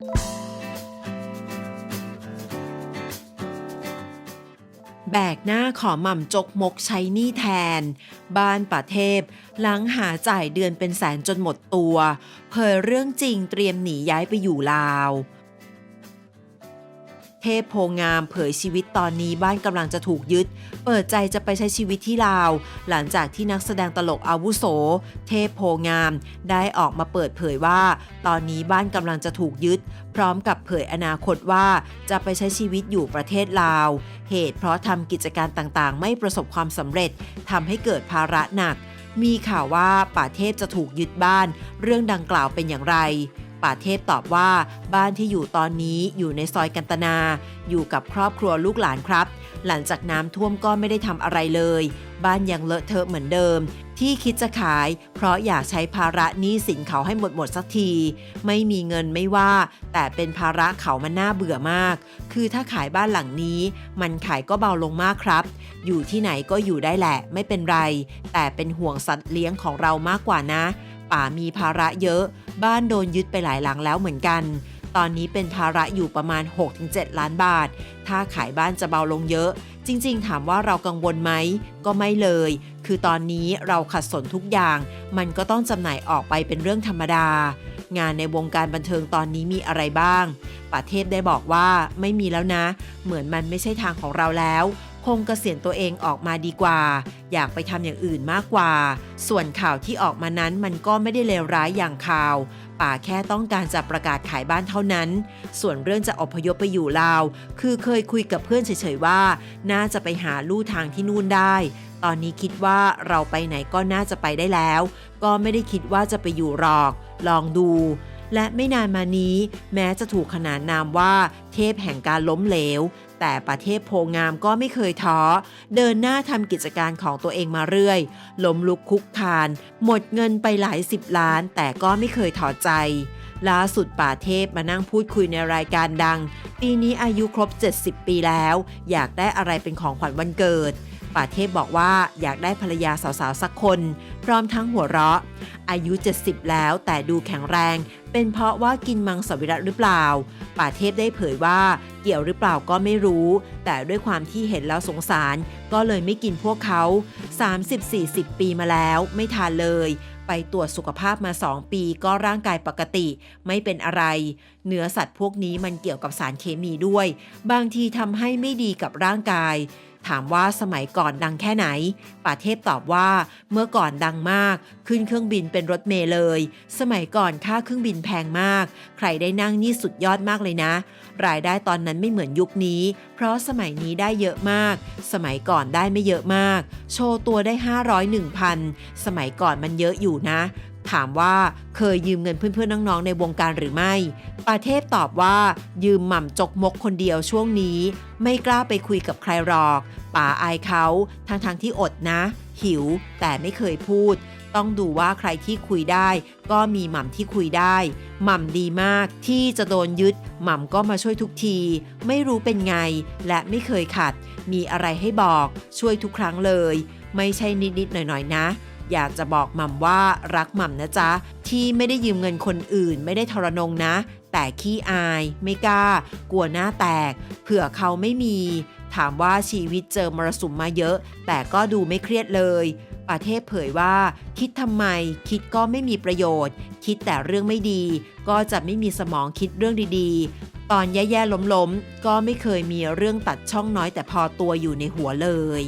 แบกหน้าขอหม่ำจกมกใช้หนี้แทน บ้านป่าเทพหลังหาจ่ายเดือนเป็นแสนจนหมดตัว เผยเรื่องจริงเตรียมหนีย้ายไปอยู่ลาว เทพโพงามเผยชีวิตตอนนี้บ้านกำลังจะถูกยึด เปิดใจจะไปใช้ชีวิตที่ลาว หลังจากที่นักแสดงตลกอาวุโส เทพโพงาม ได้ออกมาเปิดเผยว่า ตอนนี้บ้านกำลังจะถูกยึด พร้อมกับเผยอนาคตว่าจะไปใช้ชีวิตอยู่ประเทศลาว เหตุเพราะทำกิจการต่างๆ ไม่ประสบความสำเร็จทำให้เกิดภาระหนัก มีข่าวว่าป่าเทพจะถูกยึดบ้าน เรื่องดังกล่าวเป็นอย่างไร ป่าเทพตอบว่าบ้านที่อยู่ตอนนี้อยู่ในซอยกันตนา อยู่กับครอบครัวลูกหลานครับ หลังจากน้ำท่วมก็ไม่ได้ทำอะไรเลย บ้านยังเลอะเทอะเหมือนเดิม ที่คิดจะขาย เพราะอยากใช้ภาระหนี้สินเขาให้หมดหมดสักที ไม่มีเงินไม่ว่า แต่เป็นภาระเขามันน่าเบื่อมาก คือถ้าขายบ้านหลังนี้ มันขายก็เบาลงมากครับ อยู่ที่ไหนก็อยู่ได้แหละ ไม่เป็นไร แต่เป็นห่วงสัตว์เลี้ยงของเรามากกว่านะ ป่ามีภาระเยอะ บ้านโดนยึดไปหลายหลังแล้วเหมือนกัน ตอนนี้เป็นภาระอยู่ประมาณ 6-7 ล้านบาท ถ้าขายบ้านจะเบาลงเยอะ จริง ๆ ถามว่าเรากังวลไหม ก็ไม่เลย คือตอนนี้เราขัดสนทุกอย่าง มันก็ต้องจำหน่ายออกไปเป็นเรื่องธรรมดา งานในวงการบันเทิงตอนนี้มีอะไรบ้างป่าเทพได้บอกว่าไม่มีแล้วนะ เหมือนมันไม่ใช่ทางของเราแล้ว คงเกษียณตัวเองออกมาดีกว่า อยากไปทำอย่างอื่นมากกว่า ส่วนข่าวที่ออกมานั้นมันก็ไม่ได้เลวร้ายอย่างข่าว ป่าแค่ต้องการจะประกาศขายบ้านเท่านั้น ส่วนเรื่องจะอพยพไปอยู่ลาว คือเคยคุยกับเพื่อนเฉยๆว่า น่าจะไปหาลู่ทางที่นู่นได้ ตอนนี้คิดว่าเราไปไหนก็น่าจะไปได้แล้ว ก็ไม่ได้คิดว่าจะไปอยู่หรอก ลองดู และไม่นานมานี้ แม้จะถูกขนานนามว่า เทพแห่งการล้มเหลว แต่ประเทศโพงามก็ไม่เคยท้อ เดินหน้าทำกิจการของตัวเองมาเรื่อยล้มลุกคุกคาน หมดเงินไปหลายสิบล้าน แต่ก็ไม่เคยถอดใจล่าสุดป่าเทพมานั่งพูดคุยในรายการดัง ปีนี้อายุครบ 70 ปีแล้ว อยากได้อะไรเป็นของขวัญวันเกิด ป่าเทพบอกว่าอยากได้ภรรยาสาวๆ สักคน พร้อมทั้งหัวเราะ อายุ 70 แล้วแต่ดูแข็งแรง เป็นเพราะว่ากินมังสวิรัตหรือเปล่า ป่าเทพได้เผยว่าเกี่ยวหรือเปล่าก็ไม่รู้ แต่ด้วยความที่เห็นแล้วสงสาร ก็เลยไม่กินพวกเขา 30-40 ปีมาแล้ว ไม่ทานเลย ไปตรวจสุขภาพมา 2 ปีก็ร่างกายปกติ ไม่เป็นอะไร เนื้อสัตว์พวกนี้มันเกี่ยวกับสารเคมีด้วย บางทีทำให้ไม่ดีกับร่างกาย ถามว่าสมัยก่อนดังแค่ไหน ป่าเทพตอบว่าเมื่อก่อนดังมาก ขึ้นเครื่องบินเป็นรถเมล์เลย สมัยก่อนค่าเครื่องบินแพงมาก ใครได้นั่งนี่สุดยอดมากเลยนะ รายได้ตอนนั้นไม่เหมือนยุคนี้ เพราะสมัยนี้ได้เยอะมาก สมัยก่อนได้ไม่เยอะมาก โชว์ตัวได้ 500 1,000 สมัยก่อนมันเยอะอยู่นะ ถามว่าเคยยืมเงินเพื่อนๆน้องๆในวงการหรือไม่ปาเทพตอบว่ายืมหม่ำจกมกคนเดียวช่วงนี้ ไม่กล้าไปคุยกับใครหรอก ป่าอายเขาทั้งๆที่อดนะ หิวแต่ไม่เคยพูด ต้องดูว่าใครที่คุยได้ ก็มีหม่ำที่คุยได้หม่ำดีมากที่จะโดนยึดหม่ำก็มาช่วยทุกที ไม่รู้เป็นไงและไม่เคยขัด มีอะไรให้บอก ช่วยทุกครั้งเลย ไม่ใช่นิดๆหน่อยๆนะ อยากจะบอกม่ำว่ารักม่ำนะจ๊ะ ที่ไม่ได้ยืมเงินคนอื่น ไม่ได้ทรนงนะ แต่ขี้อาย ไม่กล้า กลัวหน้าแตก เผื่อเขาไม่มี ถามว่าชีวิตเจอมรสุมมาเยอะ แต่ก็ดูไม่เครียดเลยป่าเทพเผยว่า คิดทำไม คิดก็ไม่มีประโยชน์ คิดแต่เรื่องไม่ดี ก็จะไม่มีสมองคิดเรื่องดีๆ ตอนแย่ๆล้มๆ ก็ไม่เคยมีเรื่องตัดช่องน้อยแต่พอตัวอยู่ในหัวเลย